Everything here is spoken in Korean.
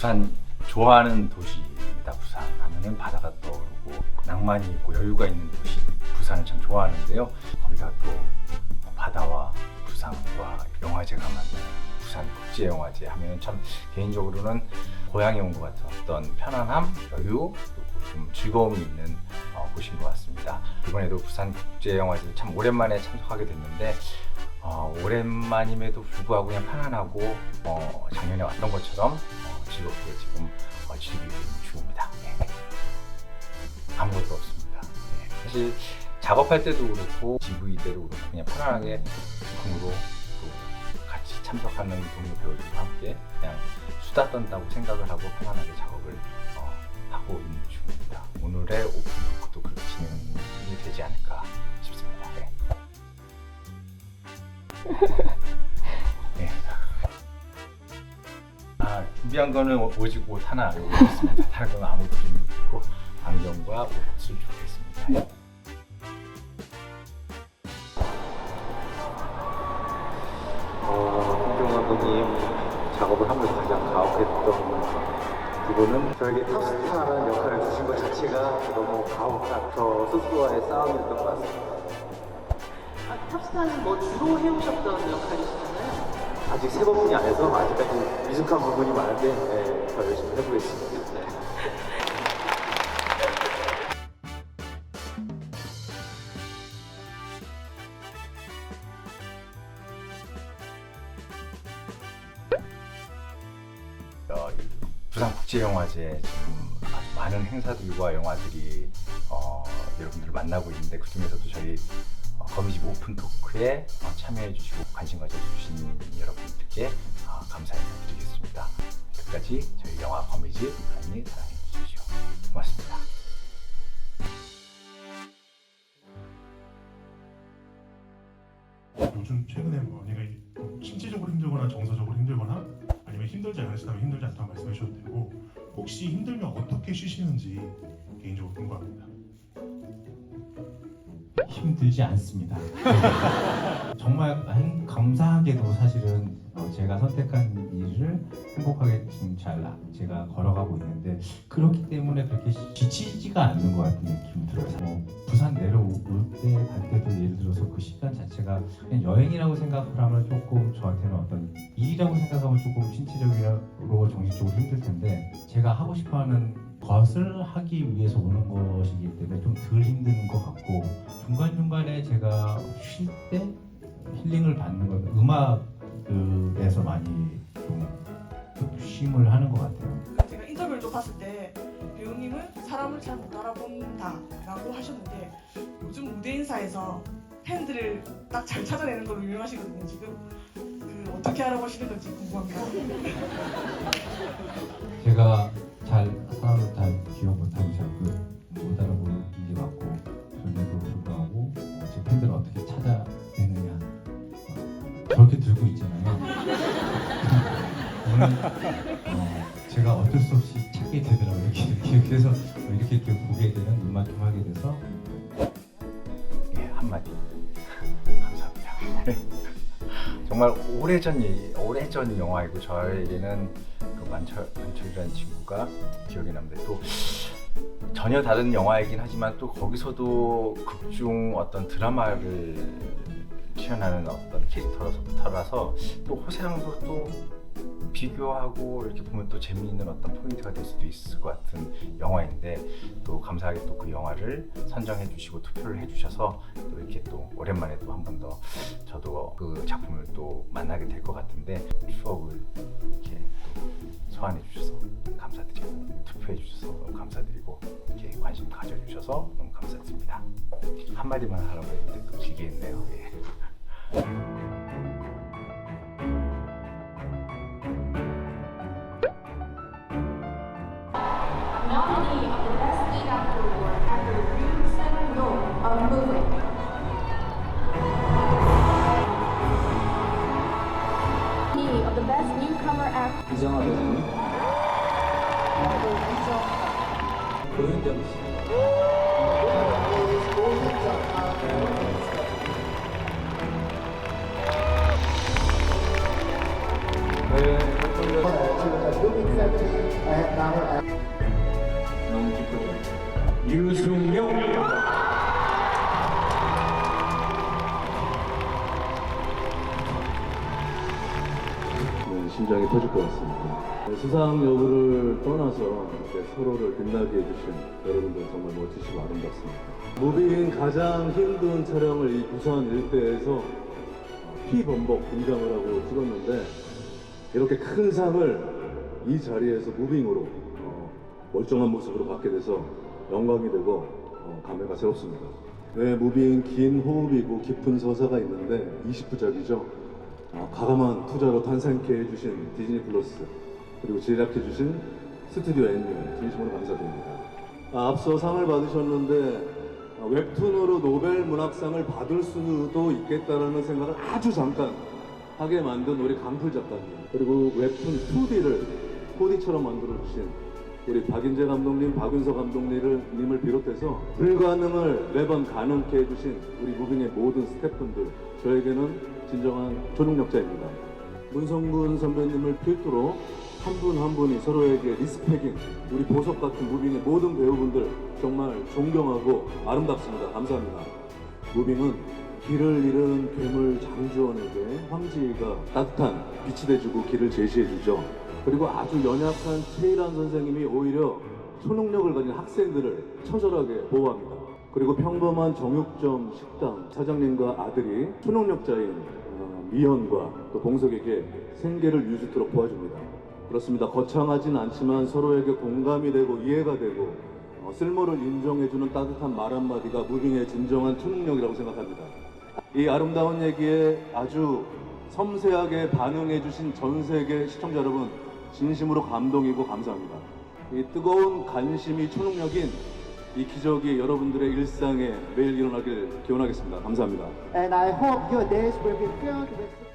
부산 좋아하는 도시입니다. 부산 하면은 바다가 떠오르고 낭만이 있고 여유가 있는 도시 부산을 참 좋아하는데요. 거기가 또 바다와 부산과 영화제가 만나는 부산 국제영화제 하면 참 개인적으로는 고향에 온 것 같은 어떤 편안함, 여유, 그리고 좀 즐거움이 있는 어, 곳인 것 같습니다. 이번에도 부산 국제영화제 참 오랜만에 참석하게 됐는데 어, 오랜만임에도 불구하고 그냥 편안하고 어, 작년에 왔던 것처럼 어, 즐겁게 지금 어, 즐기고 있는 중입니다. 네. 아무것도 없습니다. 네. 사실 작업할 때도 그렇고 GV 때도 그렇고 그냥 편안하게 즉흥으로 또 같이 참석하는 동료 배우들과 함께 그냥 수다 떤다고 생각을 하고 편안하게 작업을 어, 하고 있는 중입니다. 오늘의 오픈 토크도 그렇게 진행이 되지 않을까 싶습니다. 네. 네. 아, 준비한 거는 오직 옷 하나 여기 있습니다. 다른 건 아무것도 준비 없고 안경과 옷을 준비했습니다. 어, 김종환 감독님 작업을 하면서 가장 가혹했던 부분은 저에게 탑스타라는 역할을 주신 것 자체가 너무 가혹한 저 스스로와의 싸움이었던 것 같습니다. 아, 탑스타는 뭐 주로 해오셨던 역할이시잖아요. 아직 세 번뿐이 안 해서 아직까지 미숙한 부분이 많은데 네, 더 열심히 해보겠습니다. 네. 어, 이 부산 국제영화제 지금 아주 많은 행사들과 영화들이 어, 여러분들을 만나고 있는데 그 중에서도 저희 토크에 어, 참여해 주시고 관심 가져주신 여러분들께 어, 감사 인사드리겠습니다. 끝까지 저희 영화 거미집 많이 사랑해 주십시오. 고맙습니다. 요즘 최근에 뭐 내가 이- 신체적으로 힘들거나 정서적으로 힘들거나 아니면 힘들지 않으시다면 힘들지 않다고 말씀해 주셔도 되고 혹시 힘들면 어떻게 쉬시는지 개인적으로 궁금합니다. 힘들지 않습니다. 정말 행- 감사하게도 사실은 어, 제가 선택한 일을 행복하게 지금 잘 나- 제가 걸어가고 있는데 그렇기 때문에 그렇게 지치지가 않는 것 같은 느낌이 들어요. 뭐 부산 내려올 때 갈 때도 예를 들어서 그 시간 자체가 그냥 여행이라고 생각을 하면 조금 저한테는 어떤 일이라고 생각하면 조금 신체적으로 정신적으로 힘들 텐데 제가 하고 싶어하는 것을 하기 위해서 오는 것이기 때문에 좀 덜 힘든 것 같고 중간중간에 제가 쉴 때 힐링을 받는 건 음악에서 많이 좀 쉼을 하는 것 같아요. 제가 인터뷰를 좀 봤을 때 배우님은 사람을 잘 못 알아본다라고 하셨는데 요즘 무대 인사에서 팬들을 딱 잘 찾아내는 걸로 유명하시거든요. 지금 그 어떻게 알아보시는 건지 궁금합니다. 제가 잘 어, 제가 어쩔 수 없이 찾게 되더라고요. 이렇게 이렇게 해서 이렇게 이렇게 보게 되는 눈만 좀 하게 돼서 예, 한마디 감사합니다. 정말 오래전 일, 오래전 영화이고 저에게는 그 만철 만철이라는 친구가 기억에 남는데 또 전혀 다른 영화이긴 하지만 또 거기서도 극중 어떤 드라마를 표현하는 어떤 캐릭터라서 또 호세랑도 또 비교하고 이렇게 보면 또 재미있는 어떤 포인트가 될 수도 있을 것 같은 영화인데 또 감사하게 또 그 영화를 선정해 주시고 투표를 해 주셔서 또 이렇게 또 오랜만에 또 한 번 더 저도 그 작품을 또 만나게 될 것 같은데 추억을 이렇게 또 소환해 주셔서 감사드리고 투표해 주셔서 너무 감사드리고 이렇게 관심 가져 주셔서 너무 감사드립니다. 한마디만 하라고 했는데 또 길게 했네요. 예. nominee of the Best Lead Actor Award after Ryuk Sang-no of Moving. Nominee of the Best Newcomer Actor. 이정아 배우님 고윤정 씨 깊어질 것 같습니다. 네, 수상 여부를 떠나서 이렇게 서로를 빛나게 해주신 여러분들 정말 멋지시고 아름답습니다. 무비인 가장 힘든 촬영을 이 부산 일대에서 피범벅 분장을 하고 찍었는데 이렇게 큰 상을 이 자리에서 무빙으로 어, 멀쩡한 모습으로 받게 돼서 영광이 되고 어, 감회가 새롭습니다. 네, 무빙 긴 호흡이고 깊은 서사가 있는데 20부작이죠. 어, 과감한 투자로 탄생케 해주신 디즈니 플러스 그리고 제작해주신 스튜디오 애니에 진심으로 감사드립니다. 아, 앞서 상을 받으셨는데 어, 웹툰으로 노벨 문학상을 받을 수도 있겠다라는 생각을 아주 잠깐 하게 만든 우리 강풀 작가님 그리고 웹툰 2D를 4D처럼 만들어 주신 우리 박인재 감독님, 박윤서 감독님을 님을 비롯해서 불가능을 매번 가능케 해주신 우리 무빙의 모든 스태프분들 저에게는 진정한 조능력자입니다. 문성군 선배님을 필두로 한분한 분이 서로에게 리스펙인 우리 보석 같은 무빙의 모든 배우분들 정말 존경하고 아름답습니다. 감사합니다. 무빙은 길을 잃은 괴물 장주원에게 황지가 따뜻한 빛이 돼주고 길을 제시해주죠. 그리고 아주 연약한 최일한 선생님이 오히려 초능력을 가진 학생들을 처절하게 보호합니다. 그리고 평범한 정육점 식당 사장님과 아들이 초능력자인 어, 미연과 또 봉석에게 생계를 유지토록 도와줍니다. 그렇습니다. 거창하진 않지만 서로에게 공감이 되고 이해가 되고 어, 쓸모를 인정해주는 따뜻한 말 한마디가 무빙의 진정한 초능력이라고 생각합니다. 이 아름다운 얘기에 아주 섬세하게 반응해주신 전 세계 시청자 여러분 진심으로 감동이고 감사합니다. 이 뜨거운 관심이 초능력인 이 기적이 여러분들의 일상에 매일 일어나길 기원하겠습니다. 감사합니다. And I hope your days will be filled with